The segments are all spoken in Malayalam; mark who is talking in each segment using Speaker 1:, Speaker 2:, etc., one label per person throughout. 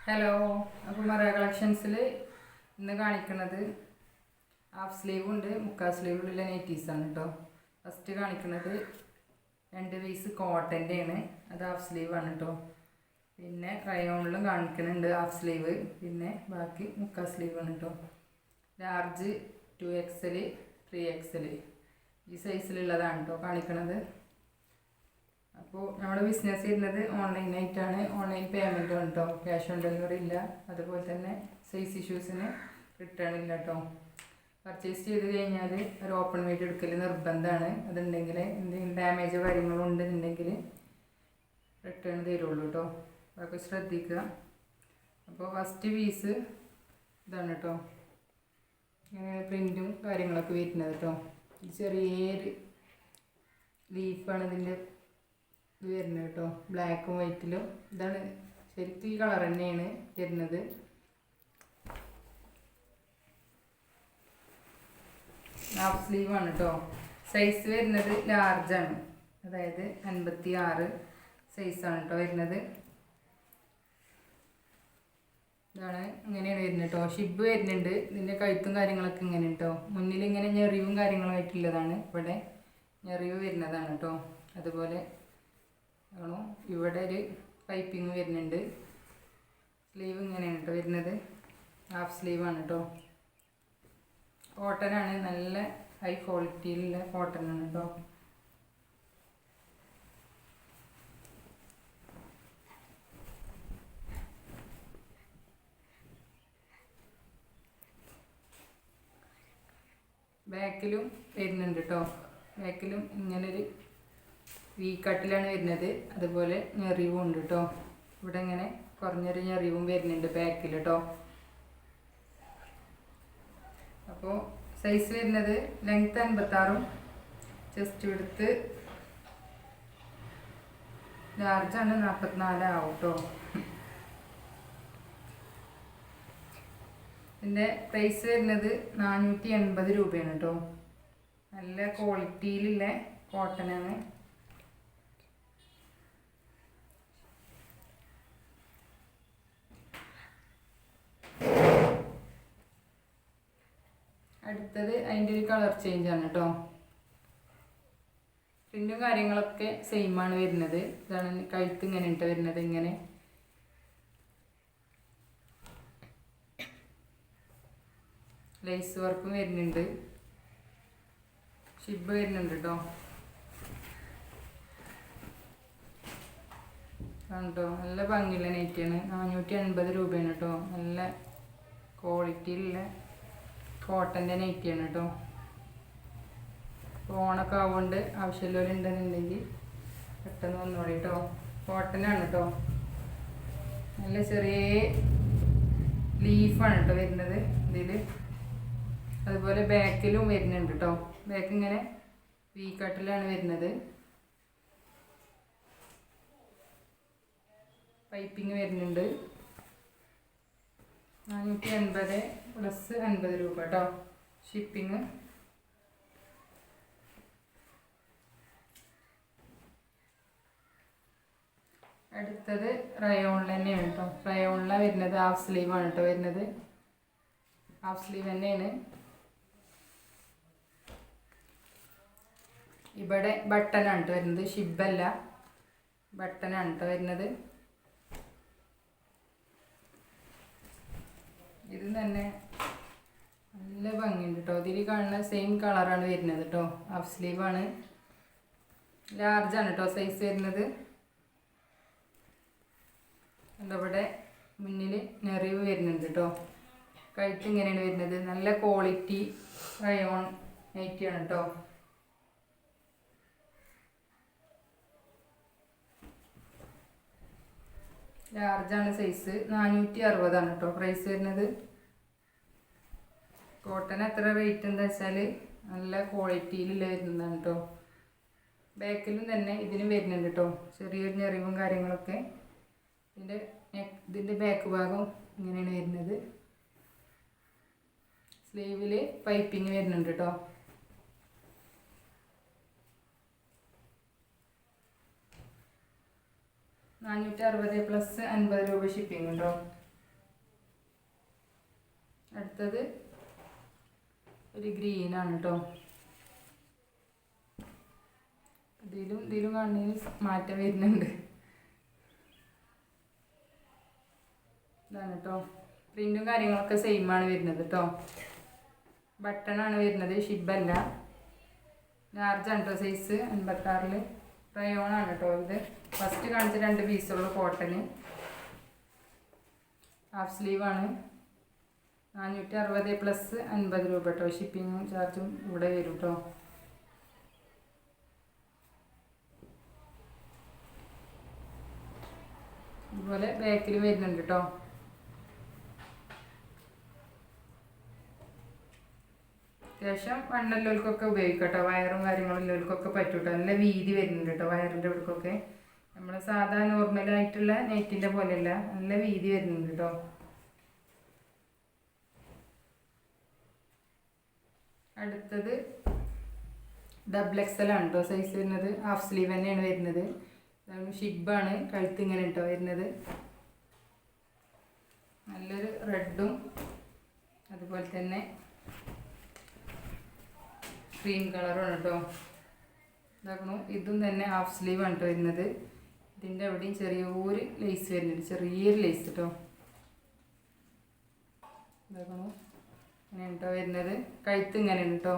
Speaker 1: ഹലോ അപ്പോൾ മറ കളക്ഷൻസിൽ ഇന്ന് കാണിക്കുന്നത് ഹാഫ് സ്ലീവ് ഉണ്ട് മുക്കാൽ സ്ലീവിലുള്ള നൈറ്റീസാണ് കേട്ടോ ഫസ്റ്റ് കാണിക്കുന്നത് രണ്ട് പീസ് കോട്ടന്റെ ആണ് അത് ഹാഫ് സ്ലീവ് ആണ് കേട്ടോ പിന്നെ റയോണിലും കാണിക്കുന്നുണ്ട് ഹാഫ് സ്ലീവ് പിന്നെ ബാക്കി മുക്കാൽ ആണ് കേട്ടോ large two XL three XL ഈ സൈസിലുള്ളതാണ് കേട്ടോ കാണിക്കണത്. അപ്പോൾ നമ്മുടെ ബിസിനസ് ചെയ്യുന്നത് ഓൺലൈനായിട്ടാണ് ഓൺലൈൻ പേയ്മെന്റ് കേട്ടോ ക്യാഷ് ഓൺ ഡെലിവറി ഇല്ല. അതുപോലെ തന്നെ സൈസ് ഇഷ്യൂസിന് റിട്ടേൺ ഇല്ല കേട്ടോ പർച്ചേസ് ചെയ്ത് കഴിഞ്ഞാൽ ഒരു ഓപ്പൺ വെയിറ്റ് എടുക്കൽ നിർബന്ധമാണ് അതുണ്ടെങ്കിൽ എന്തെങ്കിലും ഡാമേജോ കാര്യങ്ങളോ ഉണ്ടെന്നുണ്ടെങ്കിൽ റിട്ടേൺ തരുള്ളൂ കേട്ടോ അതൊക്കെ ശ്രദ്ധിക്കുക. അപ്പോൾ ഫസ്റ്റ് പീസ് ഇതാണ് കേട്ടോ പ്രിന്റും കാര്യങ്ങളൊക്കെ വരുന്നത് കേട്ടോ ചെറിയ ലീഫാണ് ഇതിന്റെ വരുന്നത് കേട്ടോ. ബ്ലാക്കും വൈറ്റിലും ഇതാണ് ശരിക്കും ഈ കളർ തന്നെയാണ് വരുന്നത്. ഹാഫ് സ്ലീവ് ആണ് കേട്ടോ. സൈസ് വരുന്നത് ലാർജാണ് അതായത് അൻപത്തി ആറ് സൈസാണ് കേട്ടോ വരുന്നത്. ഇതാണ് ഇങ്ങനെയാണ് വരുന്നത് കേട്ടോ. ഷിബ് വരുന്നുണ്ട്. ഇതിന്റെ കഴുത്തും കാര്യങ്ങളൊക്കെ ഇങ്ങനെ കേട്ടോ. മുന്നിൽ ഇങ്ങനെ ഞെറിവും കാര്യങ്ങളുമായിട്ടുള്ളതാണ് ഇവിടെ. ഞെറിവ് വരുന്നതാണ് കേട്ടോ. അതുപോലെ ആണോ? ഇവിടെ ഒരു പൈപ്പിങ് വരുന്നുണ്ട്. സ്ലീവ് ഇങ്ങനെയാണ് കേട്ടോ വരുന്നത്. ഹാഫ് സ്ലീവാണ് കേട്ടോ കോട്ടനാണ് നല്ല ഹൈ ക്വാളിറ്റിയിലുള്ള കോട്ടനാണ് കേട്ടോ ബാക്കിലും വരുന്നുണ്ട് കേട്ടോ ബാക്കിലും ഇങ്ങനൊരു വി കട്ടിലാണ് വരുന്നത്. അതുപോലെ ഞെറിവും ഉണ്ട് കേട്ടോ ഇവിടെ ഇങ്ങനെ കുറഞ്ഞൊരു ഞെറിവും വരുന്നുണ്ട് ബാക്കിൽ കേട്ടോ അപ്പോൾ സൈസ് വരുന്നത് ലെങ്ത്ത് അൻപത്താറും. ചെസ്റ്റ് എടുത്ത് ലാർജാണ് നാൽപ്പത്തിനാലാവും കേട്ടോ ഇതിന്റെ പ്രൈസ് വരുന്നത് നാനൂറ്റി എൺപത് രൂപയാണ് കേട്ടോ നല്ല ക്വാളിറ്റിയിലുള്ള കോട്ടനാണ് അടുത്തത് അതിന്റെ ഒരു കളർ ചേഞ്ച് ആണ് കേട്ടോ. പ്രിന്റും കാര്യങ്ങളൊക്കെ സെയിം ആണ് വരുന്നത്. ഇതാണ് കഴുത്ത് ഇങ്ങനെ ഇട്ട് വരുന്നത് ഇങ്ങനെ. ലേസ് വർക്കും വരുന്നുണ്ട്. ഷിബ് വരുന്നുണ്ട് കേട്ടോ. കണ്ടോ നല്ല ഭംഗിയുള്ള നെറ്റാണ് നാനൂറ്റി അൻപത് രൂപയാണ് കേട്ടോ. നല്ല ക്വാളിറ്റിയിലുള്ള കോട്ടന്റെ നൈറ്റിയാണ് കേട്ടോ ഓണൊക്കെ ആവുകൊണ്ട് ആവശ്യമുള്ളവരുണ്ടെന്നുണ്ടെങ്കിൽ പെട്ടെന്ന് വന്നോളി കേട്ടോ കോട്ടനാണ് കേട്ടോ നല്ല ചെറിയ ലീഫാണ് കേട്ടോ വരുന്നത് ഇതിൽ അതുപോലെ ബാക്കിലും വരുന്നുണ്ട് കേട്ടോ ബാക്ക് ഇങ്ങനെ വി കട്ടിലാണ് വരുന്നത്. പൈപ്പിങ് വരുന്നുണ്ട്. നാനൂറ്റി അൻപത് പ്ലസ് അൻപത് രൂപ കേട്ടോ ഷിപ്പിങ് അടുത്തത് റയോണിൽ തന്നെയാണ് കേട്ടോ റയോണിലാണ് വരുന്നത് ഹാഫ് സ്ലീവാണ് കേട്ടോ വരുന്നത്. ഹാഫ് സ്ലീവ് തന്നെയാണ്. ഇവിടെ ബട്ടനാണ് കേട്ടോ വരുന്നത്. ഷിബല്ല ബട്ടനാണ് കേട്ടോ വരുന്നത്. ഇത് തന്നെ നല്ല ഭംഗിയുണ്ട് കേട്ടോ ഇതിൽ കാണുന്ന സെയിം കളറാണ് വരുന്നത് കേട്ടോ ഹാഫ് സ്ലീവാണ് ലാർജാണ് കേട്ടോ സൈസ് വരുന്നത്. അതവിടെ മുന്നിൽ നിറവ് വരുന്നുണ്ട് കേട്ടോ കഴുത്ത് ഇങ്ങനെയാണ് വരുന്നത്. നല്ല ക്വാളിറ്റി റയോൺ നൈറ്റിയാണ് കേട്ടോ ലാർജാണ് സൈസ് നാനൂറ്റി അറുപതാണ് കേട്ടോ പ്രൈസ് വരുന്നത്. കോട്ടൺ എത്ര റേറ്റ് എന്താ വെച്ചാൽ നല്ല ക്വാളിറ്റിയിലുള്ള വരുന്നതാണ് കേട്ടോ ബാക്കിലും തന്നെ ഇതിനും വരുന്നുണ്ട് കേട്ടോ ചെറിയൊരു ഞെറിവും കാര്യങ്ങളൊക്കെ. ഇതിന്റെ നെക്ക് ഇതിന്റെ ബാക്ക് ഭാഗം ഇങ്ങനെയാണ് വരുന്നത്. സ്ലീവിൽ പൈപ്പിങ് വരുന്നുണ്ട് കേട്ടോ നാനൂറ്റി അറുപത് പ്ലസ് അൻപത് രൂപ ഷിപ്പിംഗ് ഉണ്ടോ? അടുത്തത് ഒരു ഗ്രീനാണ് കേട്ടോ ഇതിലും ഇതിലും കാണുന്നതിന് മാറ്റം വരുന്നുണ്ട്. ഇതാണ് കേട്ടോ പ്രിന്റും കാര്യങ്ങളൊക്കെ സെയിം ആണ് വരുന്നത് കേട്ടോ ബട്ടണാണ് വരുന്നത് ഷിബല്ല ലാർജ് ആണ് കേട്ടോ സൈസ് അൻപത്താറിൽ റയോൺ ആണ് കേട്ടോ ഇത്. ഫസ്റ്റ് കാണിച്ച രണ്ട് പീസുള്ള കോട്ടന് ഹാഫ് സ്ലീവ് ആണ്. നാനൂറ്റി അറുപത് പ്ലസ് അൻപത് രൂപ കേട്ടോ ഷിപ്പിങ്ങും ചാർജും ഇവിടെ വരും കേട്ടോ അതുപോലെ ബാക്കിൽ വരുന്നുണ്ട് കേട്ടോ അത്യാവശ്യം വണ്ണല്ലോൽക്കൊക്കെ ഉപയോഗിക്കട്ടോ വയറും കാര്യങ്ങളും ഉള്ളവർക്കൊക്കെ പറ്റും കേട്ടോ നല്ല വീതി വരുന്നുണ്ട് കേട്ടോ വയറിന്റെ ഇവിടേക്കൊക്കെ നമ്മൾ സാധാ നോർമലായിട്ടുള്ള നെറ്റിന്റെ പോലെയല്ല നല്ല വീതി വരുന്നുണ്ട് കേട്ടോ അടുത്തത് ഡബിൾ എക്സൽ ആണ് കേട്ടോ സൈസ് വരുന്നത്. ഹാഫ് സ്ലീവ് തന്നെയാണ് വരുന്നത്. ഷിബാണ് കഴുത്ത് ഇങ്ങനെ കേട്ടോ വരുന്നത്. നല്ലൊരു റെഡും അതുപോലെ തന്നെ ക്രീം കളറുമാണ് കേട്ടോ ഇതാക്കണു. ഇതും തന്നെ ഹാഫ് സ്ലീവ് ആണ് കേട്ടോ വരുന്നത്. ഇതിന്റെ അവിടെയും ചെറിയൊരു ലേസ് വരുന്നുണ്ട്. ചെറിയൊരു ലേസ് കേട്ടോ ഇതാക്കണു. ഇങ്ങനെ കേട്ടോ വരുന്നത്. കഴുത്ത് ഇങ്ങനെയാണ് കേട്ടോ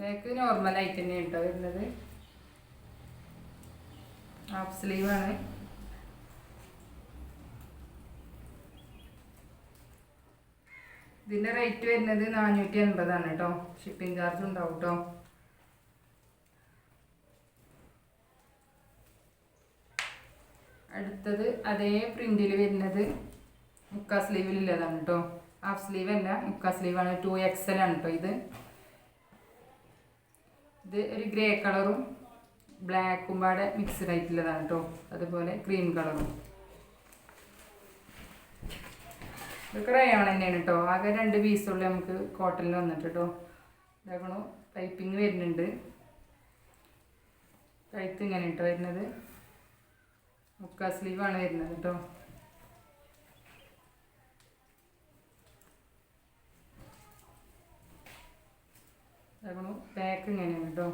Speaker 1: ബാക്ക് നോർമൽ ആയിട്ട് തന്നെ കേട്ടോ വരുന്നത്. ഹാഫ് സ്ലീവ് ആണ്. ഇതിന്റെ റേറ്റ് വരുന്നത് നാനൂറ്റി എൺപതാണ് കേട്ടോ ഷിപ്പിംഗ് ചാർജ് ഉണ്ടാവും കേട്ടോ അടുത്തത് അതേ പ്രിന്റിൽ വരുന്നത് മുക്കാ സ്ലീവിലുള്ളതാണ് കേട്ടോ ഹാഫ് സ്ലീവ് അല്ല മുക്കാ സ്ലീവാണ് ടു എക്സൽ ആണ് കേട്ടോ ഇത്. ഇത് ഒരു ഗ്രേ കളറും ബ്ലാക്കും പാടെ മിക്സ്ഡ് ആയിട്ടുള്ളതാണ് കേട്ടോ അതുപോലെ ക്രീം കളറും ഇത് ക്രയോൺ തന്നെയാണ് കേട്ടോ ആകെ രണ്ട് പീസുള്ളൂ നമുക്ക് കോട്ടണിൽ വന്നിട്ട് കേട്ടോ ഇതാക്കണു പൈപ്പിംഗ് വരുന്നുണ്ട്. കഴുത്ത് ഇങ്ങനെ കേട്ടോ വരുന്നത്. മുക്കാ സ്ലീവാണ് വരുന്നത് കേട്ടോ പാക്ക് ഇങ്ങനെയാണ് കേട്ടോ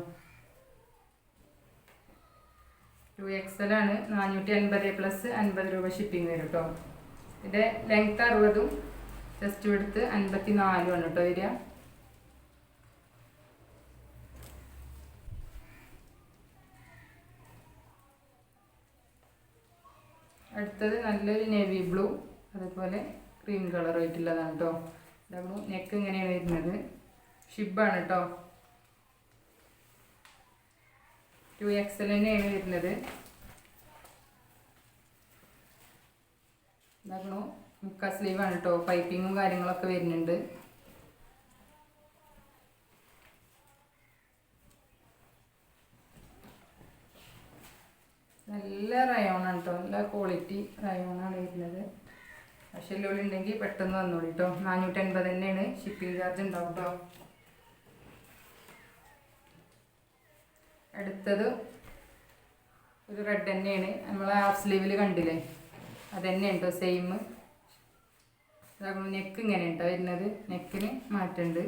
Speaker 1: ടു എക്സൽ ആണ് നാനൂറ്റി അൻപത് പ്ലസ് അൻപത് രൂപ ഷിപ്പിംഗ് വരും കേട്ടോ ഇതിന്റെ ലെങ്ത് അറുപതും ചെസ്റ്റ് എടുത്ത് അൻപത്തി നാലും ആണ് കേട്ടോ വരിക. അടുത്തത് നല്ലൊരു നേവി ബ്ലൂ അതേപോലെ ക്രീം കളർ ആയിട്ടുള്ളതാണ് കേട്ടോ ഇതാകുമ്പോൾ നെക്ക് ഇങ്ങനെയാണ് വരുന്നത്? ഷിബാണ് കേട്ടോ ടു എക്സൽ തന്നെയാണ് വരുന്നത്. ഇതാക്കണു. മുക്കാ സ്ലീവാണ് കേട്ടോ പൈപ്പിങ്ങും കാര്യങ്ങളൊക്കെ വരുന്നുണ്ട്. നല്ല റയോണാണ് കേട്ടോ നല്ല ക്വാളിറ്റി റയോണാണ് വരുന്നത്. പക്ഷേ ഉണ്ടെങ്കിൽ പെട്ടെന്ന് വന്നോളൂ കേട്ടോ നാനൂറ്റൻപത് തന്നെയാണ് ഷിപ്പിംഗ് ചാർജ് ഉണ്ടാവും കേട്ടോ അടുത്തത് ഒരു റെഡ് തന്നെയാണ്. നമ്മൾ ഹാഫ് സ്ലീവിൽ കണ്ടില്ലേ? അത് തന്നെയാണ് കേട്ടോ സെയിം ഇതാകുമ്പോൾ നെക്ക് ഇങ്ങനെ ഉണ്ടോ വരുന്നത് നെക്കിന് മാറ്റുണ്ട്.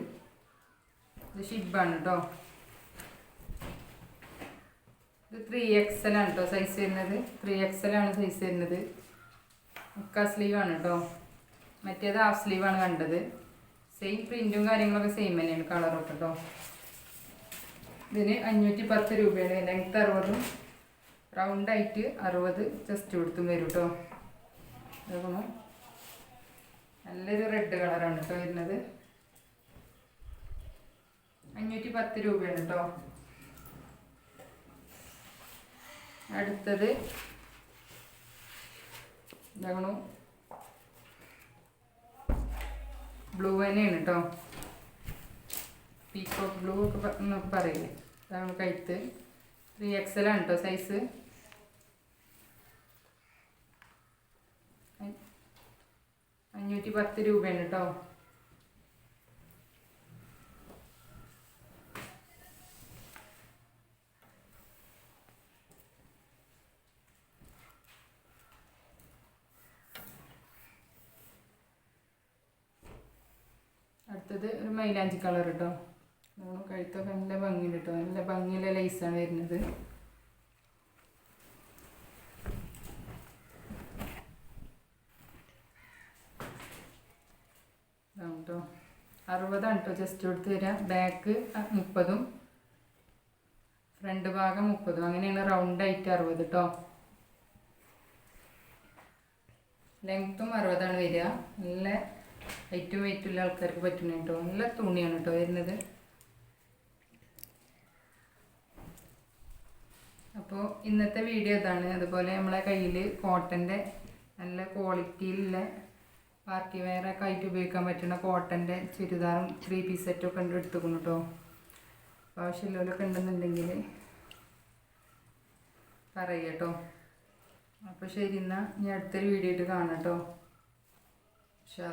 Speaker 1: ഇത് ഷിബാണ് കേട്ടോ ഇത് ത്രീ എക്സൽ ആണ് കേട്ടോ സൈസ് വരുന്നത്. ത്രീ എക്സൽ ആണ് സൈസ് വരുന്നത്. മുക്കാ സ്ലീവാണ് കേട്ടോ മറ്റേത് ഹാഫ് സ്ലീവാണ് കണ്ടത്. സെയിം പ്രിന്റും കാര്യങ്ങളൊക്കെ സെയിം തന്നെയാണ് കളറൊക്കെ കേട്ടോ ഇതിന് അഞ്ഞൂറ്റി പത്ത് രൂപയാണ്. ലെങ്ത് അറുപതും റൗണ്ടായിട്ട് അറുപത് ചെസ്റ്റ് കൊടുത്തും വരും കേട്ടോ നോക്കണം നല്ലൊരു റെഡ് കളറാണ് കേട്ടോ വരുന്നത്. അഞ്ഞൂറ്റി പത്ത് രൂപയാണ് കേട്ടോ അടുത്തത് ഇതാകണു ബ്ലൂ തന്നെയാണ് കേട്ടോ പീക്കോക്ക് ബ്ലൂ ഒക്കെ പറയില്ലേ? അതാണ് കഴുത്ത് ത്രീ എക്സൽ ആണ് കേട്ടോ സൈസ് അഞ്ഞൂറ്റി പത്ത് രൂപയാണ് കേട്ടോ അടുത്തത് ഒരു മൈലാഞ്ചി കളർ കേട്ടോ മൂന്ന് കഴുത്തൊക്കെ നല്ല ഭംഗിയുണ്ട് കേട്ടോ നല്ല ഭംഗിയുള്ള ലൈസാണ് വരുന്നത്. കേട്ടോ അറുപതാണ് കേട്ടോ ജസ്റ്റ് കൊടുത്ത് തരാം. ബാക്ക് മുപ്പതും. ഫ്രണ്ട് ഭാഗം മുപ്പതും. അങ്ങനെയാണ് റൗണ്ട് ആയിട്ട് അറുപത് കേട്ടോ ലെങ്ത്തും അറുപതാണ് വരിക. നല്ല ഹൈറ്റും വെയിറ്റും ഉള്ള ആൾക്കാർക്ക് പറ്റുന്ന കേട്ടോ നല്ല തുണിയാണ് കേട്ടോ വരുന്നത്. അപ്പോൾ ഇന്നത്തെ വീഡിയോ ഇതാണ്. അതുപോലെ നമ്മളെ കയ്യിൽ കോട്ടന്റെ നല്ല ക്വാളിറ്റിയിലുള്ള പാർട്ടി വെയറൊക്കെ ആയിട്ട് ഉപയോഗിക്കാൻ പറ്റുന്ന കോട്ടന്റെ ചുരിദാറും ത്രീ പീസ് സെറ്റൊക്കെ ഉണ്ട് എടുത്തുക്കുന്നു കേട്ടോ ആവശ്യമുള്ളവരൊക്കെ ഉണ്ടെന്നുണ്ടെങ്കിൽ പറയുക കേട്ടോ അപ്പോൾ ശരി എന്നാൽ ഇനി അടുത്തൊരു വീഡിയോ ആയിട്ട് കാണാം കേട്ടോ അല്ലാ